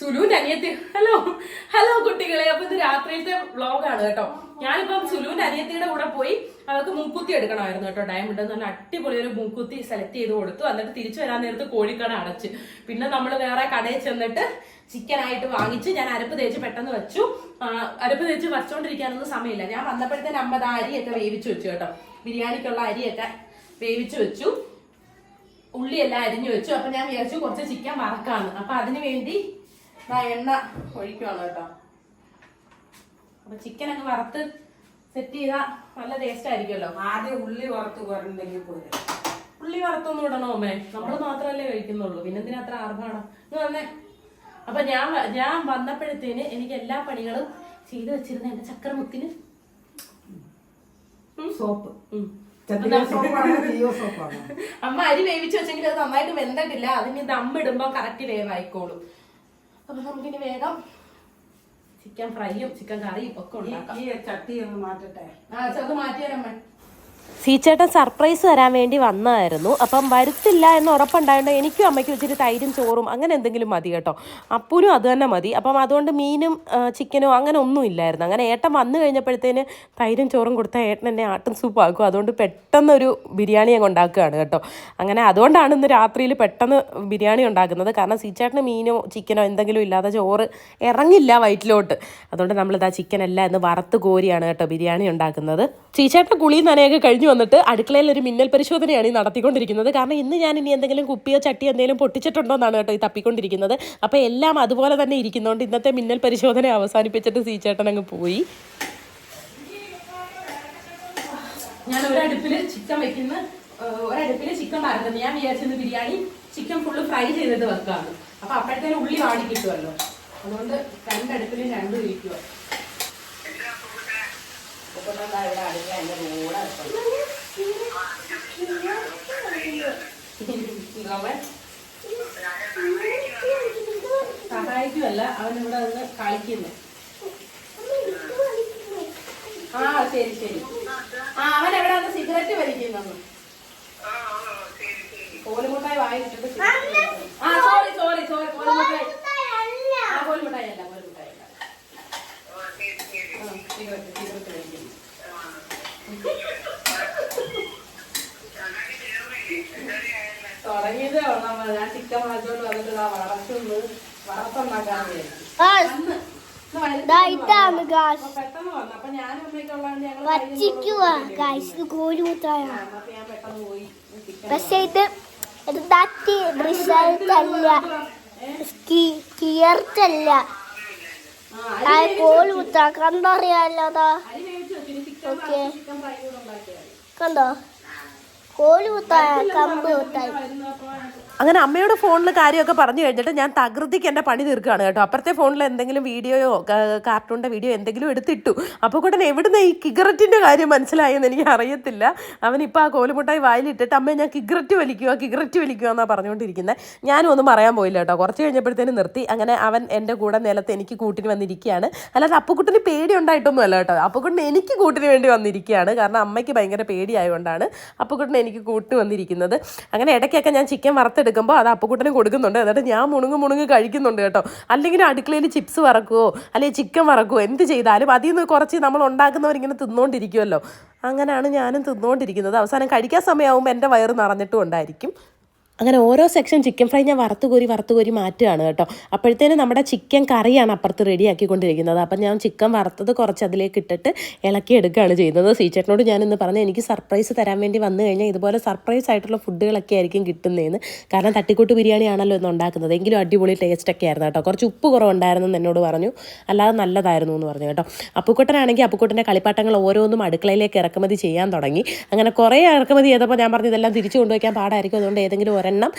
സുലുവിന്റെ അനിയത്തി. Hello hello കുട്ടികളെ. അപ്പൊ ഇത് രാത്രിയിലത്തെ വ്ളോഗാണ് കേട്ടോ. ഞാനിപ്പം സുലുവിന്റെ അനിയത്തിയുടെ കൂടെ പോയി അവർക്ക് മൂക്കുത്തി എടുക്കണമായിരുന്നു കേട്ടോ. ഡയമണ്ട് നല്ല അടിപൊളി ഒരു മൂക്കുത്തി സെലക്ട് ചെയ്ത് കൊടുത്തു. എന്നിട്ട് തിരിച്ചു വരാൻ നേരത്ത് കോഴിക്കട അടച്ച്. പിന്നെ നമ്മൾ വേറെ കടയിൽ ചെന്നിട്ട് ചിക്കൻ ആയിട്ട് വാങ്ങിച്ച് ഞാൻ അരപ്പ് തേച്ച് പെട്ടെന്ന് വെച്ചു. അരപ്പ് തേച്ച് വച്ചോണ്ടിരിക്കാനൊന്നും സമയമില്ല. ഞാൻ വന്നപ്പോഴത്തേന് അമ്പത് അരിയൊക്കെ വേവിച്ചു വെച്ചു കേട്ടോ. ബിരിയാണിക്കുള്ള അരിയൊക്കെ വേവിച്ചു വെച്ചു. ഉള്ളി ഉള്ളിയെല്ലാം അരിഞ്ഞു വെച്ചു. അപ്പൊ ഞാൻ വിചാരിച്ചു കുറച്ച് ചിക്കൻ വറക്കാന്ന്. അപ്പൊ അതിനു വേണ്ടി ദാ എണ്ണ ഒഴിക്കുവാണ് കേട്ടോ. അപ്പൊ ചിക്കൻ അങ്ങ് വറുത്ത് സെറ്റ് ചെയ്താ നല്ല ടേസ്റ്റ് ആയിരിക്കുമല്ലോ. ആദ്യം ഉള്ളി വറുത്ത് കുറഞ്ഞെങ്കിൽ പോരെ. ഉള്ളി വറുത്തൊന്നും ഇടണോ അമ്മേ? നമ്മൾ മാത്രമല്ലേ കഴിക്കുന്നുള്ളൂ. പിന്നെ എന്തിനാ അത്ര ആർഭാടം? എന്ന് വന്നേ. അപ്പൊ ഞാൻ ഞാൻ വന്നപ്പോഴത്തേന് എനിക്ക് എല്ലാ പണികളും ചെയ്തു വെച്ചിരുന്ന എന്റെ ചക്രമുത്തിന്. സോപ്പ്. അമ്മ അരി വേവിച്ചു വെച്ചെങ്കിൽ അത് നന്നായിട്ട് വെന്തിട്ടില്ല. അതിന് ദമ്മിടുമ്പോ കറക്റ്റ് വേവായിക്കോളും. അപ്പൊ നമുക്കിനി വേഗം ചിക്കൻ ഫ്രൈയും ചിക്കൻ കറിയും ഒക്കെ ഉണ്ടാക്കാം. ഈ ചട്ടി ഒന്ന് മാറ്റട്ടെ. ആ ചെറുത് മാറ്റിയാലമ്മ സീച്ചേട്ടൻ സർപ്രൈസ് തരാൻ വേണ്ടി വന്നായിരുന്നു. അപ്പം വരുത്തില്ല എന്ന് ഉറപ്പുണ്ടായതുകൊണ്ട് എനിക്കും അമ്മയ്ക്കും ഇച്ചിരി തൈരും ചോറും അങ്ങനെ എന്തെങ്കിലും മതി കേട്ടോ. അപ്പൂരും അത് തന്നെ മതി. അപ്പം അതുകൊണ്ട് മീനും ചിക്കനും അങ്ങനെ ഒന്നും ഇല്ലായിരുന്നു. അങ്ങനെ ഏട്ടൻ വന്നു കഴിഞ്ഞപ്പോഴത്തേന് തൈരും ചോറും കൊടുത്താൽ ഏട്ടൻ എന്നെ ആട്ടും സൂപ്പ് ആക്കും. അതുകൊണ്ട് പെട്ടെന്നൊരു ബിരിയാണി അങ്ങ് ഉണ്ടാക്കുകയാണ് കേട്ടോ. അങ്ങനെ അതുകൊണ്ടാണ് ഇന്ന് രാത്രിയിൽ പെട്ടെന്ന് ബിരിയാണി ഉണ്ടാക്കുന്നത്. കാരണം സീച്ചേട്ടന് മീനോ ചിക്കനോ എന്തെങ്കിലും ഇല്ലാതെ ചോറ് ഇറങ്ങില്ല വയറ്റിലോട്ട്. അതുകൊണ്ട് നമ്മളിതാ ചിക്കനല്ല എന്ന് വറുത്ത് കോരിയാണ് കേട്ടോ ബിരിയാണി ഉണ്ടാക്കുന്നത്. സീച്ചേട്ടൻ കുളിയും നനയൊക്കെ വന്നിട്ട് അടുക്കളയിൽ ഒരു മിന്നൽ പരിശോധനയാണ് ഈ നടത്തിക്കൊണ്ടിരിക്കുന്നത്. കാരണം ഇന്ന് ഞാൻ ഇനി എന്തെങ്കിലും കുപ്പിയോ ചട്ടി എന്തെങ്കിലും പൊട്ടിച്ചിട്ടുണ്ടോ എന്നാണ് കേട്ടോ ഈ തപ്പിക്കൊണ്ടിരിക്കുന്നത്. അപ്പോൾ എല്ലാം അതുപോലെ തന്നെ ഇരിക്കുന്നതുകൊണ്ട് ഇന്നത്തെ മിന്നൽ പരിശോധന അവസാനിപ്പിച്ചിട്ട് സീച്ചേട്ടൻ അങ്ങ് പോയി. ഞാൻ ഒരടുപ്പിൽ ചിക്കൻ വെക്കുന്ന ഒരടുപ്പിൽ ചിക്കൻ വറുക്കുന്നത് ഞാൻ വിചാരിച്ചത് ബിരിയാണി ചിക്കൻ ഫുള്ള് ഫ്രൈ ചെയ്തിട്ട് വെക്കാണ് അപ്പൊ അപ്പോഴത്തേനും ഉള്ളി വാടി കിട്ടുമല്ലോ അതുകൊണ്ട് രണ്ടടുപ്പിൽ രണ്ടും ഇരിക്കുക ഇവിടെ സഹായിക്കുമല്ല അവൻ ഇവിടെ നിന്ന് കളിക്കുന്നു. ആ ശരി ശരി. ആ അവൻ എവിടെ വന്ന് സിഗരറ്റ് വലിക്കുന്നു കോലുമുട്ടായി വായിട്ടിട്ട് വലിക്കുന്നു. ആ സോറി സോറി സോറി കോലുമുട്ടായി ആ കോലുമുട്ടായി അല്ല കോലുമുട്ടായി അല്ല ആ സിഗരറ്റ് സിഗരറ്റ് വലിക്കുന്നു തുടങ്ങിയതേ ഉള്ളൂ നമ്മൾ ഞാൻ ചിക്കൻ വാങ്ങിച്ചോണ്ട് വന്നിട്ട് ഇതാ വറക്കുന്നു വറുത്തുണ്ടാക്കാൻ വിചാരിച്ചു അന്ന് ഇന്ന് വൈകിട്ട് ദാ ഇതാണ് ഗാസ് അപ്പൊ പെട്ടെന്ന് വന്നു അപ്പൊ ഞാനും ഞങ്ങൾ കോഴിമുട്ടായ അപ്പൊ ഞാൻ പെട്ടെന്ന് പോയി ചിക്കൻ പക്ഷെ ഇത് ഇത് തട്ടി റിസൾട്ട് അല്ല. കിയർട്ടല്ല ആ കോഴിമുട്ട കണ്ടറിയാലോ അതാ? ഓക്കെ. കണ്ടോ? കണ്ടോ കോഴിമുട്ടായ കമ്പ് വരുന്നപ്പോ അങ്ങനെ അമ്മയുടെ ഫോണിൽ കാര്യമൊക്കെ പറഞ്ഞു കഴിഞ്ഞിട്ട് ഞാൻ തകൃതിക്ക് എന്റെ പണി തീർക്കുകയാണ് കേട്ടോ. അപ്പുറത്തെ ഫോണിൽ എന്തെങ്കിലും വീഡിയോയോ കാർട്ടൂണിന്റെ വീഡിയോ എന്തെങ്കിലും എടുത്തിട്ടു. അപ്പോൾ കൂടെ എവിടുന്ന് ഈ കിഗററ്റിന്റെ കാര്യം മനസ്സിലായെന്ന് എനിക്ക് അറിയത്തില്ല. അവനിപ്പോൾ ആ കോലുമുട്ടായി വായിലിട്ടിട്ട് അമ്മ ഞാൻ കിഗററ്റ് വലിക്കുക കിഗററ്റ് വലിക്കുക എന്നാണ് പറഞ്ഞുകൊണ്ടിരിക്കുന്നത് ഞാനും ഒന്നും പറയാൻ പോയില്ല കേട്ടോ. കുറച്ച് കഴിഞ്ഞപ്പോഴത്തേനും നിർത്തി. അങ്ങനെ അവൻ എന്റെ കൂടെ നിലത്ത് എനിക്ക് കൂട്ടിന് വന്നിരിക്കുകയാണ്. അല്ലാതെ അപ്പുക്കുട്ടിന് പേടി ഉണ്ടായിട്ടൊന്നുമല്ല കേട്ടോ. അപ്പുക്കുട്ടിന് എനിക്ക് കൂട്ടിന് വേണ്ടി വന്നിരിക്കുകയാണ്. കാരണം അമ്മയ്ക്ക് ഭയങ്കര പേടിയായതുകൊണ്ടാണ് അപ്പുക്കുട്ടിന് എനിക്ക് കൂട്ട് വന്നിരിക്കുന്നത്. അങ്ങനെ ഇടയ്ക്കൊക്കെ ഞാൻ ചിക്കൻ വറുത്തെടുക്കുമ്പോൾ അത് അപ്പുക്കുട്ടന് കൊടുക്കുന്നുണ്ട്. എന്നിട്ട് ഞാൻ മുണുങ്ങ് മുണുങ്ങ് കഴിക്കുന്നുണ്ട് കേട്ടോ. അല്ലെങ്കിൽ അടുക്കളയിൽ ചിപ്സ് വറക്കുവോ? അല്ലെങ്കിൽ ചിക്കൻ വറക്കുവോ? എന്ത് ചെയ്താലും അതിൽ നിന്ന് കുറച്ച് നമ്മൾ ഉണ്ടാക്കുന്നവരിങ്ങനെ തിന്നുകൊണ്ടിരിക്കുമല്ലോ അങ്ങനെയാണ് ഞാനും തിന്നുകൊണ്ടിരിക്കുന്നത് അവസാനം കഴിക്കാൻ സമയമാകുമ്പോൾ എന്റെ വയറ് നിറഞ്ഞിട്ടും ഉണ്ടായിരിക്കും. അങ്ങനെ ഓരോ സെക്ഷൻ ചിക്കൻ ഫ്രൈ ഞാൻ വറുത്ത് കോരി വറുത്ത് കോരി മാറ്റുകയാണ് കേട്ടോ. അപ്പോഴത്തേനും നമ്മുടെ ചിക്കൻ കറിയാണ് അപ്പുറത്ത് റെഡി ആക്കിക്കൊണ്ടിരിക്കുന്നത്. അപ്പം ഞാൻ ചിക്കൻ വറുത്തത് കുറച്ച് അതിലേക്ക് ഇട്ടിട്ട് ഇളക്കി എടുക്കുകയാണ് ചെയ്യുന്നത്. സീച്ചേട്ടനോട് ഞാൻ പറഞ്ഞു എനിക്ക് സർപ്രൈസ് തരാൻ വേണ്ടി വന്നു കഴിഞ്ഞാൽ ഇതുപോലെ സർപ്രൈസ് ആയിട്ടുള്ള ഫുഡുകളൊക്കെ ആയിരിക്കും കിട്ടുന്നതെന്ന് കാരണം തട്ടിക്കൂട്ട് ബിരിയാണിയാണല്ലോ ഇന്ന് ഉണ്ടാക്കുന്നത്. എങ്കിലും അടിപൊളി ടേസ്റ്റ് ഒക്കെ ആയിരുന്നു കേട്ടോ. കുറച്ച് ഉപ്പ് കുറവുണ്ടായിരുന്നു എന്ന് എന്നോട് പറഞ്ഞു. അല്ലാതെ നല്ലതായിരുന്നു എന്ന് പറഞ്ഞു കേട്ടോ. അപ്പുക്കുട്ടനാണെങ്കിൽ അപ്പുക്കുട്ടന്റെ കളിപ്പാട്ടങ്ങൾ ഓരോന്നും അടുക്കളയിലേക്ക് ഇറക്കുമതി ചെയ്യാൻ തുടങ്ങി. അങ്ങനെ കുറേ ഇറക്കുമതി ചെയ്തപ്പോൾ ഞാൻ പറഞ്ഞു ഇതെല്ലാം തിരിച്ചു കൊണ്ടുവയ്ക്കാൻ പാടായിരിക്കും. അതുകൊണ്ട് ഏതെങ്കിലും ഒരെണ്ണം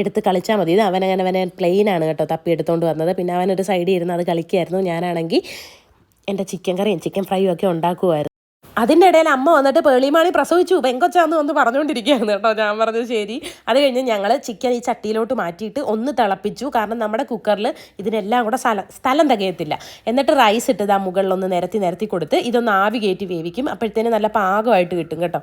എടുത്ത് കളിച്ചാൽ മതി. ഇത് അവനങ്ങനെ അവനെ പ്ലെയിനാണ് കേട്ടോ തപ്പി എടുത്തുകൊണ്ട് വന്നത്. പിന്നെ അവനൊരു സൈഡിൽ ഇരുന്ന് അത് കളിക്കുമായിരുന്നു ഞാനാണെങ്കിൽ എന്റെ ചിക്കൻ കറിയും ചിക്കൻ ഫ്രൈയും ഒക്കെ ഉണ്ടാക്കുമായിരുന്നു അതിന്റെ ഇടയിൽ അമ്മ വന്നിട്ട് പേളിമാണി പ്രസവിച്ചു. പെങ്കൊച്ചാന്ന് വന്ന് പറഞ്ഞുകൊണ്ടിരിക്കുകയാണ് കേട്ടോ. ഞാൻ പറഞ്ഞു ശരി. അത് കഴിഞ്ഞ് ഞങ്ങൾ ചിക്കൻ ഈ ചട്ടിയിലോട്ട് മാറ്റിയിട്ട് ഒന്ന് തിളപ്പിച്ചു. കാരണം നമ്മുടെ കുക്കറിൽ ഇതിനെല്ലാം കൂടെ സ്ഥലം സ്ഥലം തികയത്തില്ല. എന്നിട്ട് റൈസ് ഇട്ടത് ആ മുകളിലൊന്ന് നിരത്തി നിരത്തി കൊടുത്ത് ഇതൊന്ന് ആവി കയറ്റി വേവിക്കും. അപ്പോഴത്തേന് നല്ല പാകമായിട്ട് കിട്ടും കേട്ടോ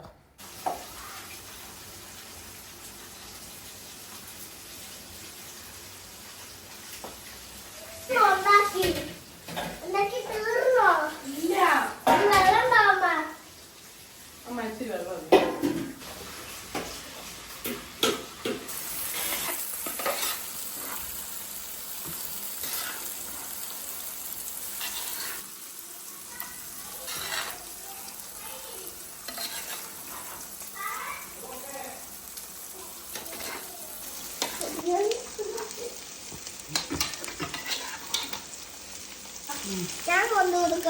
ഞാൻ കൊണ്ടു കൊടുക്കാം ബിരിയാണി കടയാണ് അമ്മ ഇതൊരു കടയാ ഫുഡ് കട എന്തുവാ അപ്പു? ആരെങ്കിലും എന്തുവാ അപ്പു? ഫുഡ്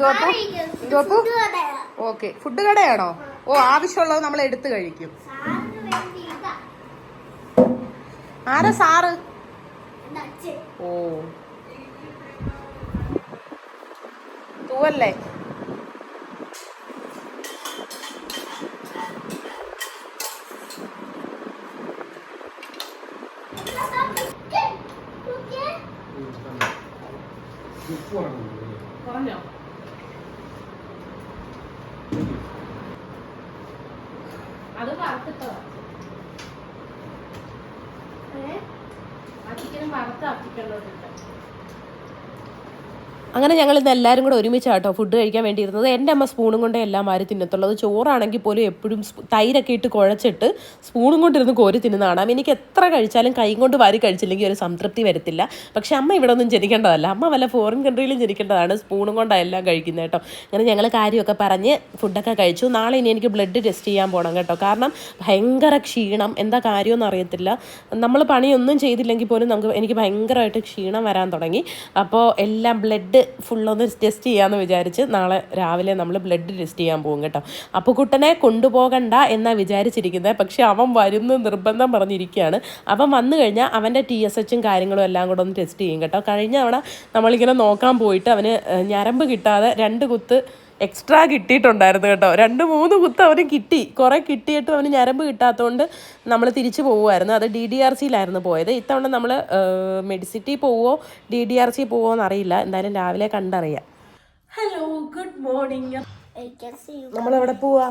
കടയാ. ഓക്കെ. ഫുഡ് കടയാണോ? ഓ ആവശ്യമുള്ളത് നമ്മൾ എടുത്തു കഴിക്കും. സാറിന് വേണ്ടി ഇതാ ആരാ സാറ് എന്റെ അച്ഛൻ ഓ തൂവല്ലേ പറഞ്ഞോ അത് വറുത്തിട്ടോ ആ ചിക്കനും വറുത്ത് അപ്പിക്കേണ്ടതുണ്ട് അങ്ങനെ ഞങ്ങൾ ഇന്ന് എല്ലാവരും കൂടെ ഒരുമിച്ചാട്ടോ ഫുഡ് കഴിക്കാൻ വേണ്ടിയിരുന്നത്. എന്റെ അമ്മ സ്പൂണും കൊണ്ടേ എല്ലാം മാറി തിന്നത്തുള്ളത് ചോറാണെങ്കിൽ പോലും എപ്പോഴും തൈരൊക്കെ ഇട്ട് കുഴച്ചിട്ട് സ്പൂണും കൊണ്ടിരുന്ന് കോരി തിന്നുന്ന കാണാം എനിക്ക് എത്ര കഴിച്ചാലും കൈ കൊണ്ട് വാരി കഴിച്ചില്ലെങ്കിൽ ഒരു സംതൃപ്തി വരത്തില്ല. പക്ഷേ അമ്മ ഇവിടെ ഒന്നും ജനിക്കേണ്ടതല്ല. അമ്മ വല്ല ഫോറിൻ കൺട്രിയിലും ജനിക്കേണ്ടതാണ് സ്പൂണും കൊണ്ടാണ് എല്ലാം കഴിക്കുന്നത് കേട്ടോ. അങ്ങനെ ഞങ്ങൾ കാര്യമൊക്കെ പറഞ്ഞ് ഫുഡൊക്കെ കഴിച്ചു. നാളെ ഇനി എനിക്ക് ബ്ലഡ് ടെസ്റ്റ് ചെയ്യാൻ പോകണം കേട്ടോ. കാരണം ഭയങ്കര ക്ഷീണം. എന്താ കാര്യമെന്ന് അറിയത്തില്ല. നമ്മൾ പണിയൊന്നും ചെയ്തില്ലെങ്കിൽ പോലും നമുക്ക് എനിക്ക് ഭയങ്കരമായിട്ട് ക്ഷീണം വരാൻ തുടങ്ങി. അപ്പോൾ എല്ലാം ബ്ലഡ് ഫുള്ളൊന്ന് ടെസ്റ്റ് ചെയ്യാമെന്ന് വിചാരിച്ച് നാളെ രാവിലെ നമ്മൾ ബ്ലഡ് ടെസ്റ്റ് ചെയ്യാൻ പോകും കേട്ടോ. അപ്പോൾ കുട്ടനെ കൊണ്ടുപോകണ്ട എന്നാണ് വിചാരിച്ചിരിക്കുന്നത്. പക്ഷെ അവൻ വരുന്ന നിർബന്ധം പറഞ്ഞിരിക്കുകയാണ്. അവൻ വന്നു കഴിഞ്ഞാൽ അവന്റെ ടി എസ് എച്ചും കാര്യങ്ങളും എല്ലാം കൂടെ ഒന്ന് ടെസ്റ്റ് ചെയ്യും കേട്ടോ. കഴിഞ്ഞ തവണ നമ്മളിങ്ങനെ നോക്കാൻ പോയിട്ട് അവന് ഞരമ്പ് കിട്ടാതെ രണ്ട് കുത്ത് എക്സ്ട്രാ കിട്ടിയിട്ടുണ്ടായിരുന്നു കേട്ടോ. രണ്ട് മൂന്ന് കുത്ത് അവന് കിട്ടി. കുറേ കിട്ടിയിട്ട് അവന് ഞരമ്പ് കിട്ടാത്തതുകൊണ്ട് നമ്മൾ തിരിച്ചു പോകുമായിരുന്നു അത് ഡി ഡി ആർ സിയിലായിരുന്നു പോയത്. ഇത്തവണ നമ്മൾ മെഡിസിറ്റി പോവോ ഡി ഡി ആർ സി പോവോ എന്നറിയില്ല എന്തായാലും രാവിലെ കണ്ടറിയാം. Hello good morning. നമ്മൾ എവിടെ പോവാ.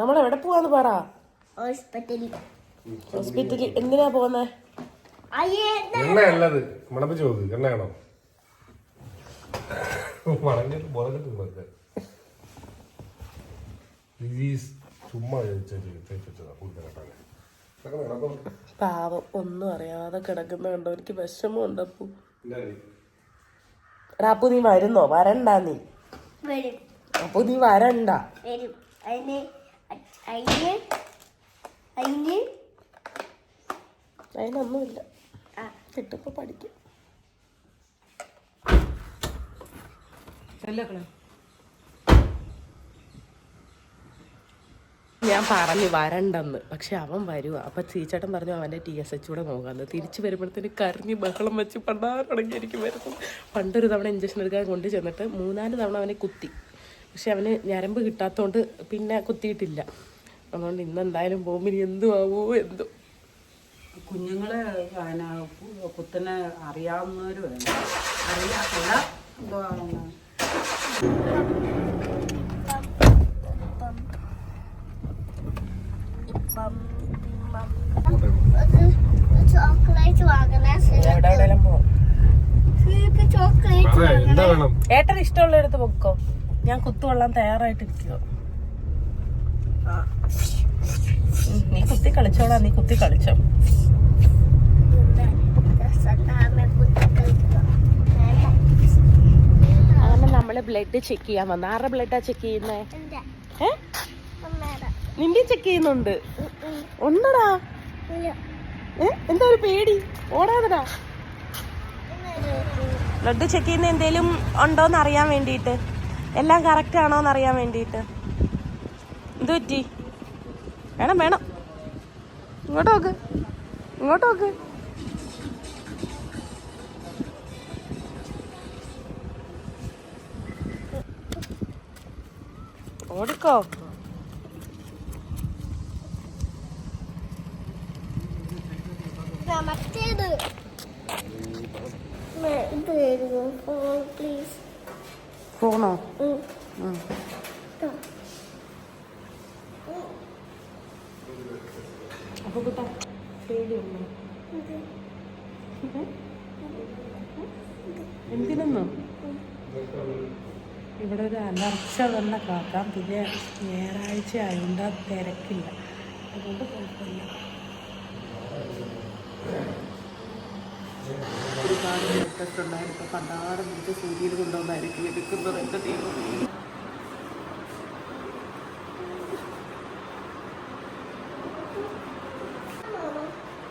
നമ്മൾ എവിടെ പോവാന്ന് പറ. ഹോസ്പിറ്റലിൽ എന്തിനാ പോകുന്നത് മണപ്പിച്ച് നോക്ക് എണ്ണയാണോ? മണഞ്ഞിട്ട് മുളകിട്ട് ചുമ്മാ നടക്കും. പാവം ഒന്നും അറിയാതെ കിടക്കുന്ന കണ്ടോ എനിക്ക് വിഷമമുണ്ട് അപ്പു. ഇല്ലാതെ. എടാ അപ്പു നീ വരുന്നോ? വരണ്ട നീ? വരും. അപ്പു നീ വരണ്ട? വരും. അതിന് അതിന് അതിന് അതിനൊന്നുമില്ല. കിട്ടുമ്പോ പഠിക്കും. ഞാൻ പറഞ്ഞു വരണ്ടെന്ന്. പക്ഷെ അവൻ വരുക അപ്പൊ ചീച്ചേട്ടൻ പറഞ്ഞു അവന്റെ ടി എസ് എച്ച് കൂടെ നോക്കാന്ന് തിരിച്ചു വരുമ്പോഴത്തേന് കരഞ്ഞ് ബഹളം വെച്ച് പണ്ടാറ് എനിക്ക് വരുന്നു പണ്ടൊരു തവണ ഇഞ്ചക്ഷൻ എടുക്കാൻ കൊണ്ട് ചെന്നിട്ട് മൂന്നാൽ തവണ അവനെ കുത്തി. പക്ഷെ അവന് ഞരമ്പ് കിട്ടാത്തതുകൊണ്ട് പിന്നെ കുത്തിയിട്ടില്ല. അതുകൊണ്ട് ഇന്ന് എന്തായാലും പോകുമ്പോൾ ഇനി എന്തു ആവോ എന്തോ. കുഞ്ഞുങ്ങളെ കുത്തനെ അറിയാവുന്നവർ വേണം. അറിയാത്തില്ല എന്തുവാണ് ഇഷ്ടമുള്ള ഏട്ടൻ ഇഷ്ടമുള്ളടുത്ത് പൊക്കോ? ഞാൻ കുത്തുകൊള്ളാൻ തയ്യാറായിട്ടിരിക്കോ നീ കുത്തി കളിച്ചോളാ നീ കുത്തി കളിച്ചോ. അങ്ങനെ ബ്ലഡ് ചെക്ക് ചെയ്യാൻ വന്ന. ആരുടെ ബ്ലഡാ ചെക്ക് ചെയ്യുന്നേ? നിന്റെ ചെക്ക് ചെയ്യുന്നുണ്ട്. ഉണ്ടടാ. എന്താ ഒരു പേടി? ഓടാതടാ. ബ്ലഡ് ചെക്ക് ചെയ്യുന്ന എന്തേലും ഉണ്ടോന്ന് അറിയാൻ വേണ്ടിയിട്ട്. എല്ലാം കറക്റ്റ് ആണോന്ന് അറിയാൻ വേണ്ടിയിട്ട്. എന്ത് പറ്റി? വേണം വേണം. ഇങ്ങോട്ട് നോക്ക്. ഇങ്ങോട്ട് നോക്ക്. ഓടിക്കോ മറ്റേത്. ഇത് തരുമോ ഫോൺ പ്ലീസ് പോണോ അപ്പൊ കുട്ടാ പേടിയുണ്ടോ എന്തിനെന്നോ ഇവിടെ ഒരു അലർച്ച തന്നെ കാക്കാം. പിന്നെ ഞായറാഴ്ച ആയതുകൊണ്ട് തിരക്കില്ല. അതുകൊണ്ട് കുഴപ്പമില്ല. ഒരുപാട് ടെസ്റ്റ് ഉണ്ടായിരുന്നു പണ്ടാറ് നമുക്ക് സൂര്യയിൽ കൊണ്ടുവന്നായിരിക്കും. എടുക്കുന്നത് എന്റെ ദൈവം ചെറുതാണോ കഴിഞ്ഞു കഴിഞ്ഞു ആ,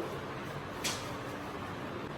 കഴിഞ്ഞു കഴിഞ്ഞു കഴിഞ്ഞു കഴിഞ്ഞു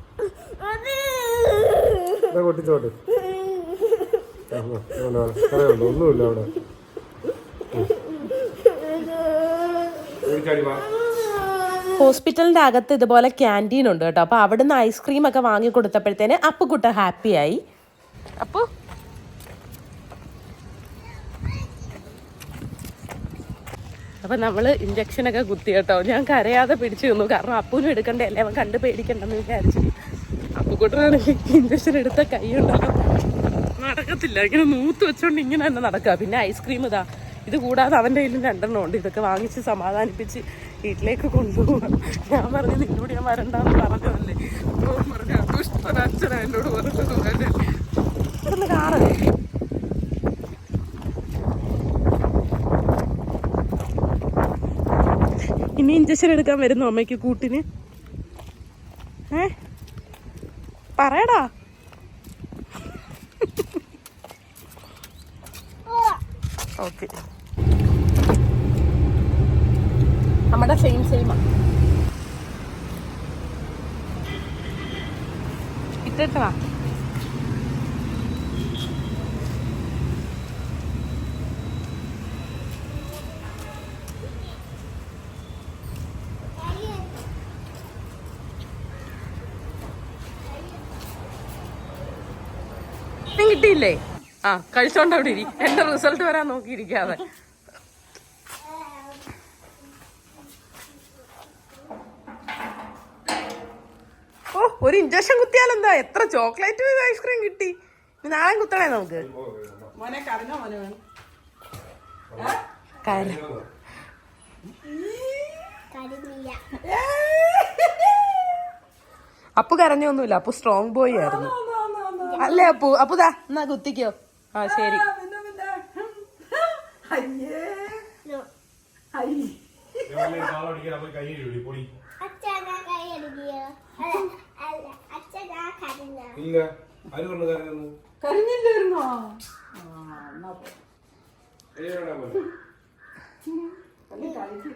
പൊട്ടിച്ചോട്ട് ഒന്നുമില്ല അവിടെ. ഹോസ്പിറ്റലിന്റെ അകത്ത് ഇതുപോലെ ക്യാന്റീൻ ഉണ്ട് കേട്ടോ. അപ്പൊ അവിടുന്ന് ഐസ്ക്രീം ഒക്കെ വാങ്ങി കൊടുത്തപ്പോഴത്തേന് അപ്പുക്കുട്ട ഹാപ്പിയായി അപ്പു. അപ്പൊ നമ്മൾ ഇഞ്ചക്ഷൻ ഒക്കെ കുത്തി കേട്ടോ. ഞാൻ കരയാതെ പിടിച്ചു നിന്നു. കാരണം അപ്പൂനും എടുക്കണ്ടല്ലേ അവൻ കണ്ട് പേടിക്കണ്ടെന്ന് വിചാരിച്ചു. അപ്പുക്കുട്ടനാണെങ്കിൽ ഇഞ്ചക്ഷൻ എടുത്ത കൈ ഉണ്ടാകും നടക്കത്തില്ല. ഇങ്ങനെ നൂത്ത് വെച്ചോണ്ട് ഇങ്ങനെ തന്നെ നടക്കുക പിന്നെ ഐസ്ക്രീം ഇതാ. ഇത് കൂടാതെ അവന്റെ കയ്യിലും രണ്ടെണ്ണം ഉണ്ട്. ഇതൊക്കെ വാങ്ങിച്ച് സമാധാനിപ്പിച്ച് വീട്ടിലേക്ക് കൊണ്ടുപോകാം ഞാൻ പറഞ്ഞു നിന്നോട് ഞാൻ വരണ്ടെന്ന് പറഞ്ഞതല്ലേ? പറഞ്ഞു അച്ഛനാ എന്നോട് പറഞ്ഞത് പോലെ. ഇനി ഇഞ്ചക്ഷൻ എടുക്കാൻ വരുന്നു അമ്മയ്ക്ക് കൂട്ടിന്. പറയടാ. ഓക്കെ നമ്മുടെ സെയിം സെയിമാ ഇട്ടാ ആ കഴിച്ചോണ്ട് അവിടെ ഇരി. എന്റെ റിസൾട്ട് വരാൻ നോക്കിയിരിക്കാതെ. ഓ ഒരു ഇഞ്ചക്ഷൻ കുത്തിയാലെന്താ എത്ര ചോക്ലേറ്റ് ഐസ്ക്രീം കിട്ടി. നാളെ കുത്തണേ നമുക്ക്. അപ്പു കരഞ്ഞൊന്നുമില്ല. അപ്പു സ്ട്രോങ് ബോയ് ആയിരുന്നു. അല്ലേ അപ്പു? അപ്പുതാ എന്നാ കുത്തിക്കോ. ആ ശരി. കരിഞ്ഞില്ലായിരുന്നോ? ആ എന്നാ പോലെ കളി കളിക്ക്.